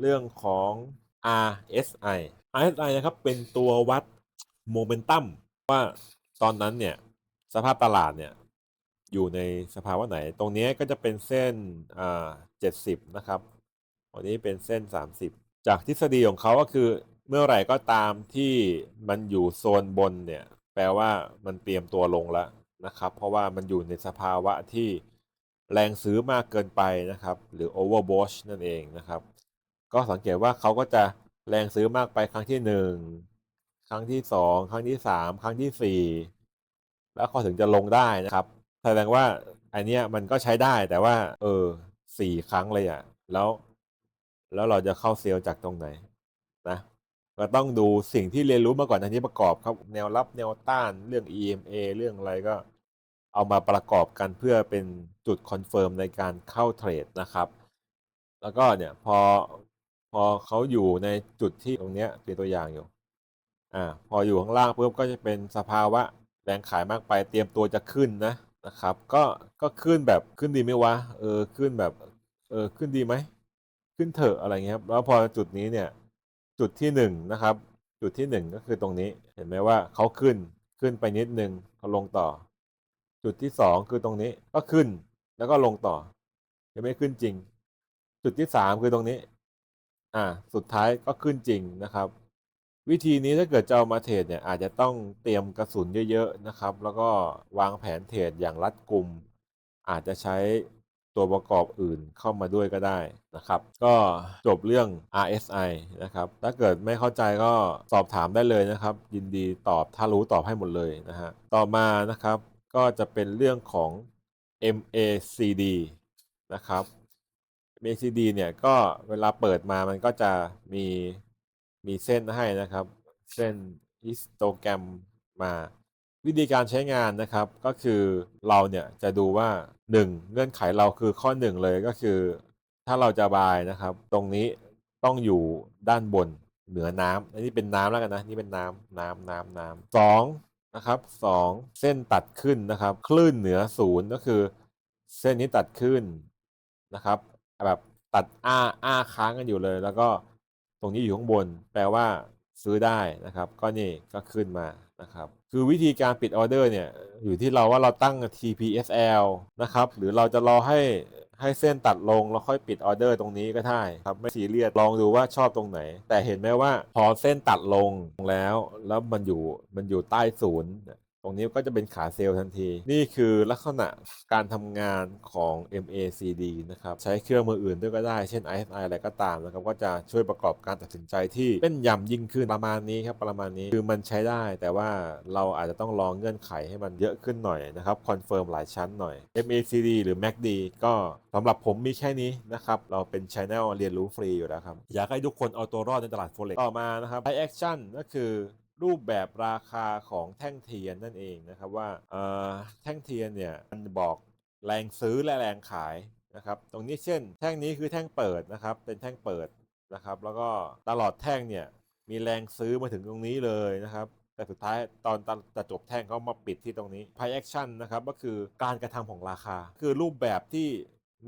เรื่องของ RSI RSI นะครับเป็นตัววัดโมเมนตัมว่าตอนนั้นเนี่ยสภาพตลาดเนี่ยอยู่ในสภาวะไหน ตรงนี้ก็จะเป็นเส้นอ่า70นะครับวันนี้เป็นเส้น 30 จากทฤษฎีของเขาก็คือเมื่อไหร่ก็ตามที่มันอยู่โซนบนเนี่ยแปลว่ามันเตรียมตัวลงแล้วนะครับ เพราะว่ามันอยู่ในสภาวะที่แรงซื้อมากเกินไปนะครับ หรือ overbought นั่นเองนะครับ ก็สังเกตว่าเขาก็จะแรงซื้อมากไปครั้งที่หนึ่งครั้งที่สองครั้งที่สามครั้งที่สี่แล้วเขาถึงจะลงได้นะครับ แสดงว่าอันเนี้ยมันก็ใช้ได้แต่ว่า เออสี่ครั้งเลยอะ่ะ แล้ว แล้วเราจะเข้าเซลล์จากตรงไหนนะก็ต้องดูสิ่งที่เรียนรู้มาก่อนอันนี้ประกอบครับ แนวรับแนวต้านเรื่อง EMA เรื่องอะไรก็ เอามาประกอบกันเพื่อเป็นจุดคอนเฟิร์มในการเข้าเทรดนะครับ แล้วก็เนี่ยพอ พอเขาอยู่ในจุดที่ตรงเนี้ยเป็นตัวอย่างอยู่ อ่า พออยู่ข้างล่างปุ๊บก็จะเป็นสภาวะแรงขายมากไปเตรียมตัวจะขึ้นนะนะครับ ก็ก็ขึ้นแบบขึ้นดีไหมวะเออขึ้นแบบเออขึ้นดีไหมขึ้นเถอะอะไรเงี้ยครับแล้วพอจุดนี้เนี่ย จุดที่หนึ่งนะครับ จุดที่หนึ่งก็คือตรงนี้ เห็นไหมว่าเขาขึ้นขึ้นไปนิดนึงเขาลงต่อ จุดที่สองคือตรงนี้ก็ขึ้นแล้วก็ลงต่อยังไม่ขึ้นจริง จุดที่สามคือตรงนี้ อ่า สุดท้ายก็ขึ้นจริงนะครับ วิธีนี้ถ้าเกิดจะเอามาเทรดเนี่ยอาจจะต้องเตรียมกระสุนเยอะๆนะครับ แล้วก็วางแผนเทรดอย่างรัดกุม อาจจะใช้ตัวประกอบอื่นเข้ามาด้วยก็ได้นะครับ ก็จบเรื่อง RSI นะครับ ถ้าเกิดไม่เข้าใจก็สอบถามได้เลยนะครับ ยินดีตอบถ้ารู้ตอบให้หมดเลยนะฮะต่อมานะครับก็จะเป็นเรื่องของ MACD นะครับ MACD เนี่ยก็เวลาเปิดมามันก็จะมีมีเส้นให้นะครับ เส้นฮิสโตแกรมมา วิธีการใช้งานนะครับ ก็คือเราเนี่ยจะดูว่า 1 เงื่อนไขเราคือข้อ 1 เลยก็คือ ถ้าเราจะบายนะครับ ตรงนี้ต้องอยู่ด้านบนเหนือน้ำอันนี้เป็นน้ำแล้วกันนะนี่เป็นน้ำน้ำน้ำน้ำสองนะครับสองเส้นตัดขึ้นนะครับ คลื่นเหนือศูนย์ก็คือ เส้นนี้ตัดขึ้นนะครับ แบบตัดอ้าอ้าค้างกันอยู่เลย แล้วก็ตรงนี้อยู่ข้างบน แปลว่าซื้อได้นะครับ ก็นี่ก็ขึ้นมานะครับ คือวิธีการปิดออเดอร์เนี่ยอยู่ที่เราว่าเราตั้ง TPSL นะครับ หรือเราจะรอให้ให้เส้นตัดลงแล้วค่อยปิดออเดอร์ตรงนี้ก็ได้ครับไม่ซีเรียสลองดูว่าชอบตรงไหน แต่เห็นไหมว่าพอเส้นตัดลงแล้ว แล้วมันอยู่มันอยู่ใต้ศูนย์ ตรงนี้ก็จะเป็นขาเซลล์ทันที นี่คือลักษณะการทำงานของ MACD นะครับ ใช้เครื่องมืออื่นด้วยก็ได้ เช่น ISI อะไรก็ตามนะครับ ก็จะช่วยประกอบการตัดสินใจที่เป็นยำยิ่งขึ้นประมาณนี้ครับ ประมาณนี้ คือมันใช้ได้ แต่ว่าเราอาจจะต้องลองเงื่อนไขให้มันเยอะขึ้นหน่อยนะครับ คอนเฟิร์มหลายชั้นหน่อย MACD หรือ MACD ก็สำหรับผมมีแค่นี้นะครับ เราเป็นช anel เรียนรู้ฟรีอยู่แล้วครับ อยากให้ทุกคนเอาตัวรอดในตลาด Forex ต่อมานะครับ High Action ก็คือ รูปแบบราคาของแท่งเทียนนั่นเองนะครับว่าแท่งเทียนเนี่ยมันบอกแรงซื้อและแรงขายนะครับตรงนี้เช่น แท่งนี้คือแท่งเปิดนะครับเป็นแท่งเปิดนะครับ แล้วก็ตลอดแท่งเนี่ยมีแรงซื้อมาถึงตรงนี้เลยนะครับแต่สุดท้ายตอนจะจบแท่งเขามาปิดที่ตรงนี้ Price Action นะครับก็คือการกระทำของราคา คือรูปแบบที่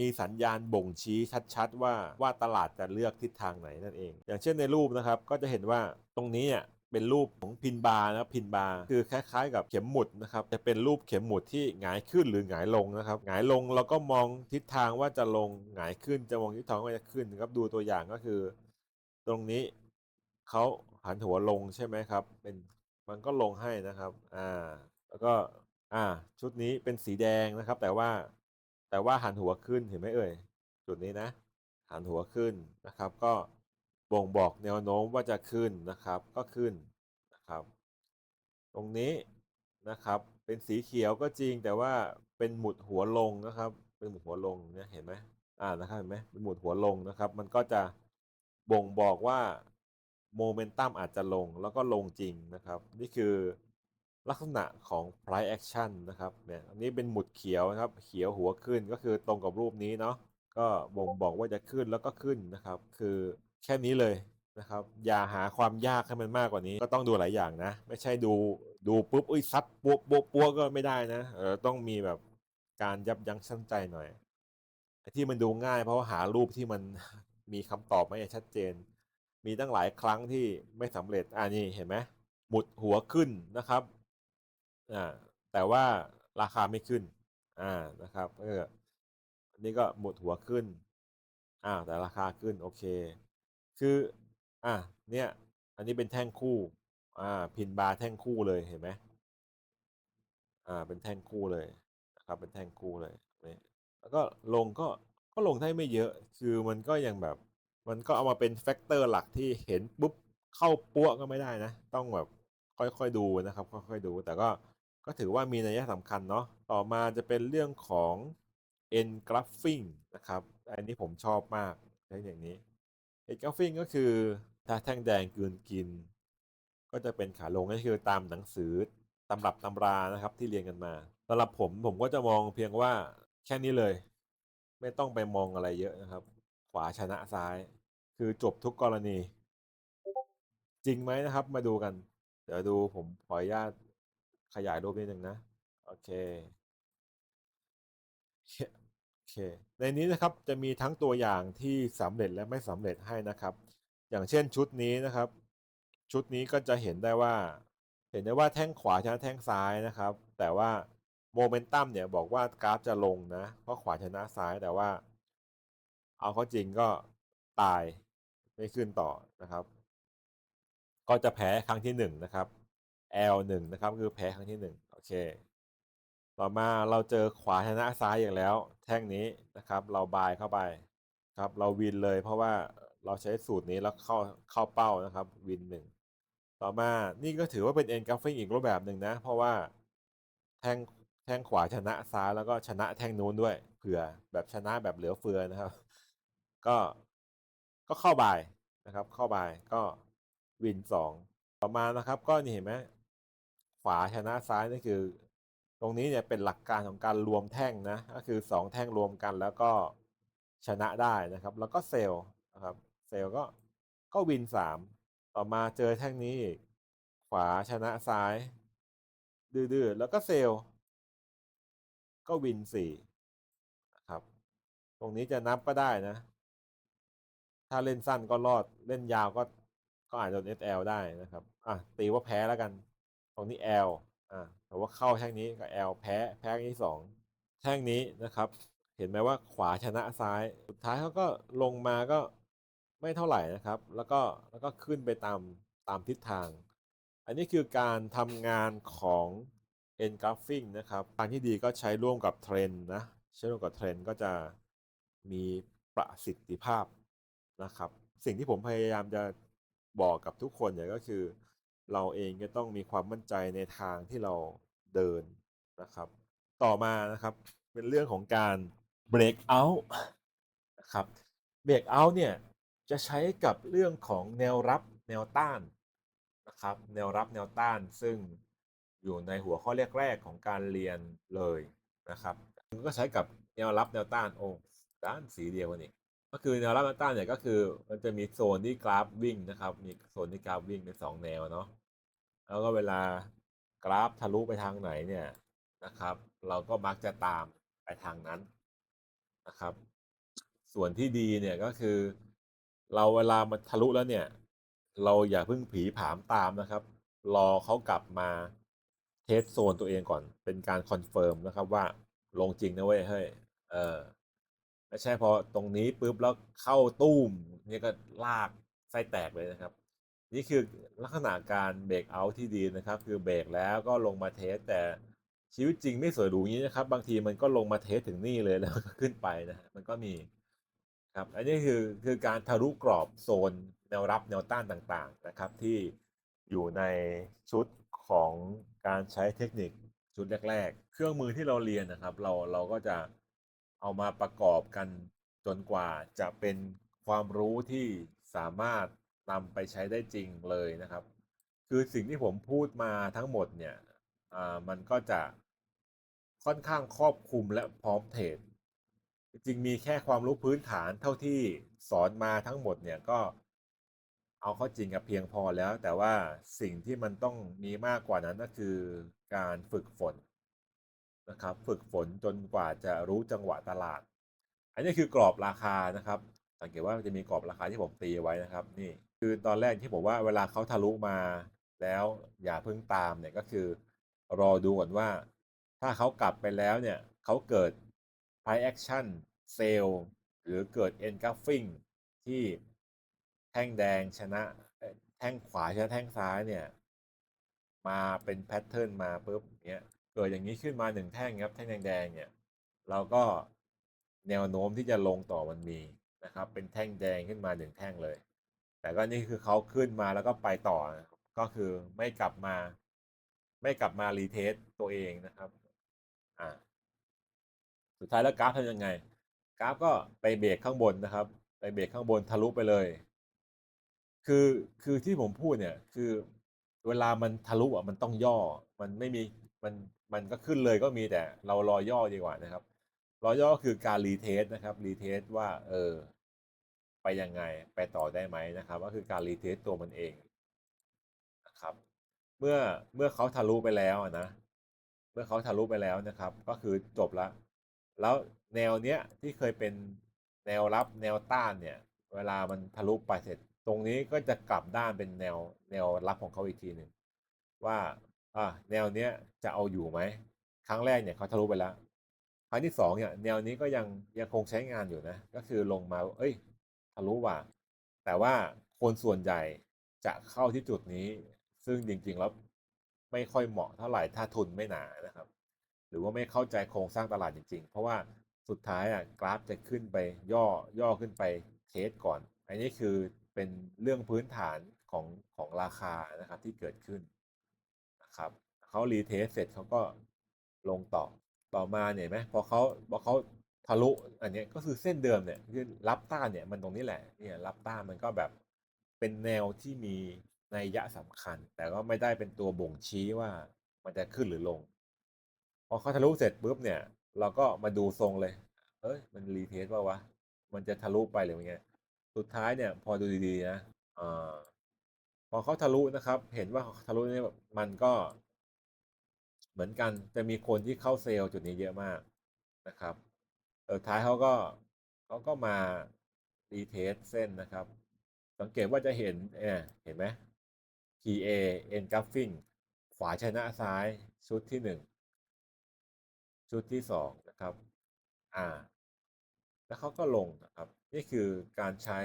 มีสัญญาณบ่งชี้ชัดๆ ว่าว่าตลาดจะเลือกทิศทางไหนนั่นเอง อย่างเช่นในรูปนะครับก็จะเห็นว่าตรงนี้เนี่ย เป็นรูปของพินบาร์นะพินบาร์คือคล้ายๆ กับเข็มหมุดนะครับจะเป็นรูปเข็มหมุดที่หงายขึ้นหรือหงายลงนะครับหงายลงเราก็มองทิศทางว่าจะลงหงายขึ้นจะมองทิศทางว่าจะขึ้นครับดูตัวอย่างก็คือ ตรงนี้เขาหันหัวลงใช่ไหมครับ เป็นมันก็ลงให้นะครับอ่าแล้วก็อ่า ชุดนี้เป็นสีแดงนะครับ แต่ว่าแต่ว่าหันหัวขึ้นเห็นไหมเอ่ยจุดนี้นะ หันหัวขึ้นนะครับ ก็ บ่งบอกแนวโน้มว่าจะขึ้นนะครับก็ขึ้นนะครับ ตรงนี้นะครับเป็นสีเขียวก็จริงแต่ว่าเป็นหมุดหัวลงนะครับ เป็นหมุดหัวลงเนี่ยเห็นไหมอ่านะครับเห็นไหมเป็นหมุดหัวลงนะครับ มันก็จะบ่งบอกว่าโมเมนตัมอาจจะลงแล้วก็ลงจริงนะครับ นี่คือลักษณะของ price action นะครับเนี่ยอันนี้เป็นหมุดเขียวนะครับเขียวหัวขึ้นก็คือตรงกับรูปนี้เนาะก็บ่งบอกว่าจะขึ้นแล้วก็ขึ้นนะครับ คือ แค่นี้เลยนะครับอย่าหาความยากให้มันมากกว่านี้ ก็ต้องดูหลายอย่างนะ ไม่ใช่ดูดูปุ๊บอุ้ยซัดปัวปัวปัวก็ไม่ได้นะเออต้องมีแบบการยับยั้งชั่งใจหน่อยที่มันดูง่ายเพราะว่าหารูปที่มันมีคำตอบไหมอย่าชัดเจน มีตั้งหลายครั้งที่ไม่สำเร็จอ่านี่เห็นไหมหมุดหัวขึ้นนะครับอ่าแต่ว่าราคาไม่ขึ้นอ่านะครับเอออันนี้ก็หมุดหัวขึ้นอ่าแต่ราคาขึ้นโอเค คืออะเนี่ย อันนี้เป็นแท่งคู่ อ่า พินบาร์แท่งคู่เลยเห็นไหมอ่า เป็นแท่งคู่เลยนะครับ เป็นแท่งคู่เลยนี่แล้วก็ลงก็ก็ลงได้ไม่เยอะ คือมันก็ยังแบบ มันก็เอามาเป็นแฟกเตอร์หลักที่เห็นปุ๊บเข้าปั้วก็ไม่ได้นะ ต้องแบบค่อยๆดูนะครับ ค่อยๆดู แต่ก็ก็ถือว่ามีนัยสำคัญเนาะ ต่อมาจะเป็นเรื่องของ engraphing นะครับ อันนี้ผมชอบมากเทคนิคนี้ engraphing ก็คือถ้าแท่งแดงกืนกิน ก็จะเป็นขาลงก็คือตามหนังสือตำรับตำรานะครับที่เรียนกันมาสำหรับผมผมก็จะมองเพียงว่าแค่นี้เลย ไม่ต้องไปมองอะไรเยอะนะครับ ขวาชนะซ้าย คือจบทุกกรณี จริงไหมนะครับ มาดูกัน เดี๋ยวดูผมขออนุญาตขยายรูปนิดนึงนะ โอเค เค ในนี้นะครับจะมีทั้งตัวอย่างที่สำเร็จและไม่สำเร็จให้นะครับ อย่างเช่นชุดนี้นะครับ ชุดนี้ก็จะเห็นได้ว่า เห็นได้ว่าแท่งขวาชนะแท่งซ้ายนะครับ แต่ว่าโมเมนตัมเนี่ยบอกว่ากราฟจะลงนะเพราะขวาชนะซ้ายแต่ว่า เอาเข้าจริงก็ตายไม่ขึ้นต่อนะครับ ก็จะแพ้ครั้งที่หนึ่งนะครับ L หนึ่งนะครับคือแพ้ครั้งที่หนึ่งโอเค ต่อมาเราเจอขวาชนะซ้ายอย่างแล้ว แท่งนี้นะครับ เราบายเข้าไปครับ เราวินเลยเพราะว่าเราใช้สูตรนี้แล้วเข้าเข้าเป้านะครับ วินหนึ่งต่อมานี่ก็ถือว่าเป็น engulfing อีกรูปแบบหนึ่งนะ เพราะว่าแท่งแท่งขวาชนะซ้ายแล้วก็ชนะแท่งนู้นด้วยเผื่อแบบชนะแบบเหลือเฟือนะครับ ก็ก็เข้าบายนะครับ เข้าบายก็วินสองต่อมานะครับ ก็นี่เห็นไหมขวาชนะซ้ายนี่คือ ตรงนี้เนี่ยเป็นหลักการของการรวมแท่งนะ ก็คือสองแท่งรวมกันแล้วก็ชนะได้นะครับ แล้วก็เซลล์นะครับ เซลล์ก็ก็วินสามต่อมาเจอแท่งนี้อีกขวาชนะซ้าย ดื้อๆแล้วก็เซลล์ก็วินสี่นะครับ ตรงนี้จะนับก็ได้นะ ถ้าเล่นสั้นก็รอดเล่นยาวก็ก็อาจจะโดน SL ได้นะครับ อะตีว่าแพ้แล้วกัน ตรงนี้ L อะ แต่ว่าเข้าแท่งนี้ก็ L แพ้แพ้ที่สองแท่งนี้นะครับ เห็นไหมว่าขวาชนะซ้าย สุดท้ายเขาก็ลงมาก็ไม่เท่าไหร่นะครับ แล้วก็แล้วก็ขึ้นไปตามตามทิศทาง อันนี้คือการทำงานของ engulfing นะครับทางที่ดีก็ใช้ร่วมกับเทรนนะใช้ร่วมกับเทรนก็จะมีประสิทธิภาพนะครับ สิ่งที่ผมพยายามจะบอกกับทุกคนเนี่ยก็คือ เราเองก็ต้องมีความมั่นใจในทางที่เราเดินนะครับ ต่อมานะครับเป็นเรื่องของการ break out นะครับ break out เนี่ยจะใช้กับเรื่องของแนวรับแนวต้านนะครับ แนวรับแนวต้านซึ่งอยู่ในหัวข้อแรก ๆ ของการเรียนเลยนะครับก็ใช้กับแนวรับแนวต้านโอ้ด้านสีเดียวกันนี่ก็คือแนวรับแนวต้านเนี่ยก็คือมันจะมีโซนที่กราฟวิ่งนะครับ มีโซนที่กราฟวิ่งเป็นสองแนวเนาะ แล้วก็เวลากราฟทะลุไปทางไหนเนี่ยนะครับ เราก็มักจะตามไปทางนั้นนะครับ ส่วนที่ดีเนี่ยก็คือ เราเวลามันทะลุแล้วเนี่ย เราอย่าเพิ่งผีผามตามนะครับ รอเขากลับมาเทสโซนตัวเองก่อน เป็นการคอนเฟิร์มนะครับว่าลงจริงนะเว้ยเฮ้ยเออไม่ใช่พอตรงนี้ปุ๊บแล้วเข้าตู้มนี่ก็ลากไส้แตกเลยนะครับ นี่คือลักษณะการเบรกเอาท์ที่ดีนะครับ คือเบรกแล้วก็ลงมาเทสแต่ชีวิตจริงไม่สวยหรูอย่างนี้นะครับ บางทีมันก็ลงมาเทสถึงนี่เลยแล้วก็ขึ้นไปนะฮะมันก็มีครับ อันนี้คือคือการทะลุกรอบโซนแนวรับแนวต้านต่างๆนะครับ ที่อยู่ในชุดของการใช้เทคนิคชุดแรก ๆ เครื่องมือที่เราเรียนนะครับ เราเราก็จะเอามาประกอบกันจนกว่าจะเป็นความรู้ที่สามารถ นำไปใช้ได้จริงเลยนะครับ คือสิ่งที่ผมพูดมาทั้งหมดเนี่ยอ่ามันก็จะค่อนข้างครอบคลุมและพร้อมเทรดจริงมีแค่ความรู้พื้นฐานเท่าที่สอนมาทั้งหมดเนี่ยก็เอาเข้าจริงกับเพียงพอแล้ว แต่ว่าสิ่งที่มันต้องมีมากกว่านั้นก็คือการฝึกฝนนะครับ ฝึกฝนจนกว่าจะรู้จังหวะตลาด อันนี้คือกรอบราคานะครับ สังเกตว่าจะมีกรอบราคาที่ผมตีไว้นะครับ นี่ คือตอนแรกที่ผมว่าเวลาเขาทะลุมาแล้วอย่าเพิ่งตามเนี่ยก็คือ รอดูก่อนว่า ถ้าเขากลับไปแล้วเนี่ยเขาเกิด price action sale หรือเกิด engulfing ที่แท่งแดงชนะแท่งขวาชนะแท่งซ้ายเนี่ย มาเป็นแพทเทิร์นมาปุ๊บเนี้ยเกิดอย่างนี้ขึ้นมาหนึ่งแท่งครับแท่งแดงๆเนี่ยเราก็แนวโน้มที่จะลงต่อมันมีนะครับ เป็นแท่งแดงขึ้นมาหนึ่งแท่งเลย แต่ก็นี่คือเขาขึ้นมาแล้วก็ไปต่อก็คือไม่กลับมา ไม่กลับมารีเทสตัวเองนะครับอ่าสุดท้ายแล้วกราฟทำยังไง กราฟก็ไปเบรกข้างบนนะครับ ไปเบรกข้างบนทะลุไปเลย คือคือที่ผมพูดเนี่ยคือเวลามันทะลุอะมันต้องย่อ มันไม่มีมันมันก็ขึ้นเลยก็มีแต่เรารอย่อดีกว่านะครับ รอย่อคือการรีเทสนะครับรีเทสว่าเออ ไปยังไงไปต่อได้ไหมนะครับ ก็คือการรีเทสตัวมันเองนะครับ เมื่อเมื่อเขาทะลุไปแล้วอะนะ เมื่อเขาทะลุไปแล้วนะครับ ก็คือจบละแล้วแนวเนี้ยที่เคยเป็นแนวรับแนวต้านเนี่ย เวลามันทะลุไปเสร็จ ตรงนี้ก็จะกลับด้านเป็นแนวแนวรับของเขาอีกทีหนึ่งว่าอ่าแนวเนี้ยจะเอาอยู่ไหมครั้งแรกเนี่ยเขาทะลุไปแล้วครั้งที่สองเนี่ยแนวนี้ก็ยังยังคงใช้งานอยู่นะ ก็คือลงมา เอ้ย ลุว่ะแต่ว่าคนส่วนใหญ่จะเข้าที่จุดนี้ ซึ่งจริง ๆ แล้วไม่ค่อยเหมาะเท่าไหร่ถ้าทุนไม่หนานะครับ หรือว่าไม่เข้าใจโครงสร้างตลาดจริง ๆ เพราะว่าสุดท้ายอะกราฟจะขึ้นไปย่อย่อขึ้นไปเทสก่อน อันนี้คือเป็นเรื่องพื้นฐานของของราคานะครับที่เกิดขึ้นนะครับเขารีเทสเสร็จเขาก็ลงต่อต่อมาเนี่ยไหมพอเขาพอเขา ทะลุอันนี้ก็คือเส้นเดิมเนี่ยคือรับต้านเนี่ยมันตรงนี้แหละเนี่ยรับต้านมันก็แบบเป็นแนวที่มีนัยยะสำคัญ แต่ก็ไม่ได้เป็นตัวบ่งชี้ว่ามันจะขึ้นหรือลง พอเขาทะลุเสร็จปุ๊บเนี่ย เราก็มาดูทรงเลย เอ้ยมันรีเทสป่าวะมันจะทะลุไปหรือไงสุดท้ายเนี่ยพอดูดีๆนะอ่าพอเขาทะลุนะครับ เห็นว่าเขาทะลุเนี่ยมันก็เหมือนกันจะมีคนที่เข้าเซลล์จุดนี้เยอะมากนะครับ เออท้ายเขาก็เขาก็มารีเทสเส้นนะครับ สังเกตว่าจะเห็นเออเห็นไหม PA engulfing ขวาชนะซ้ายชุดที่หนึ่งชุดที่สองนะครับ อ่า แล้วเขาก็ลงนะครับ นี่คือการใช้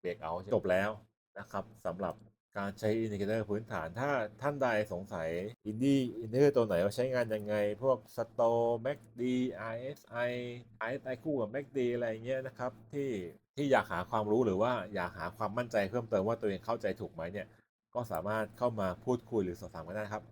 เบรกเอาจบแล้วนะครับสำหรับ การใช้อินดิเคเตอร์พื้นฐาน ถ้าท่านใดสงสัยอินดี้อินดิเคเตอร์ตัวไหนว่าใช้งานยังไง พวกสโตแม็กดีไอเอสไอไอไอคู่กับแม็กดีอะไรเงี้ยนะครับ ที่ที่อยากหาความรู้หรือว่าอยากหาความมั่นใจเพิ่มเติมว่าตัวเองเข้าใจถูกไหมเนี่ย ก็สามารถเข้ามาพูดคุยหรือสอบถามกันได้ครับ